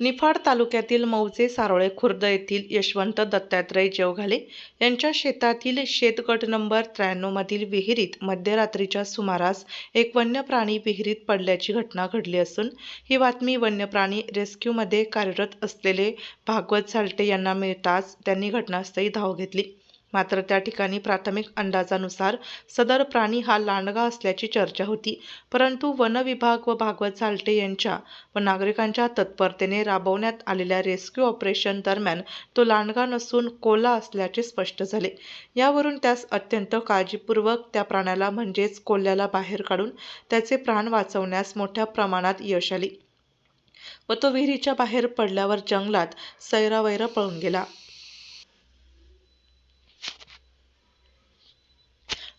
निफाड तालुक्यातील मौजे सारोळे खुर्द येथील यशवंत दत्तात्रय जेवघाले यांच्या शेतातील शेतगट नंबर त्र्याण्णवमधील विहिरीत मध्यरात्रीच्या सुमारास एक वन्य प्राणी विहिरीत पडल्याची घटना घडली असून ही बातमी वन्यप्राणी रेस्क्यूमध्ये कार्यरत असलेले भागवत साल्टे यांना मिळताच त्यांनी घटनास्थळी धाव घेतली. मात्र त्या ठिकाणी प्राथमिक अंदाजानुसार सदर प्राणी हा लांडगा असल्याची चर्चा होती. परंतु वन विभाग व भागवत साल्टे यांच्या व नागरिकांच्या तत्परतेने राबवण्यात आलेल्या रेस्क्यू ऑपरेशन दरम्यान तो लांडगा नसून कोला असल्याचे स्पष्ट झाले. यावरून त्यास अत्यंत काळजीपूर्वक त्या प्राण्याला म्हणजेच कोल्ह्याला बाहेर काढून त्याचे प्राण वाचवण्यास मोठ्या प्रमाणात यश आले व तो विहिरीच्या बाहेर पडल्यावर जंगलात सैरावैरा पळून गेला.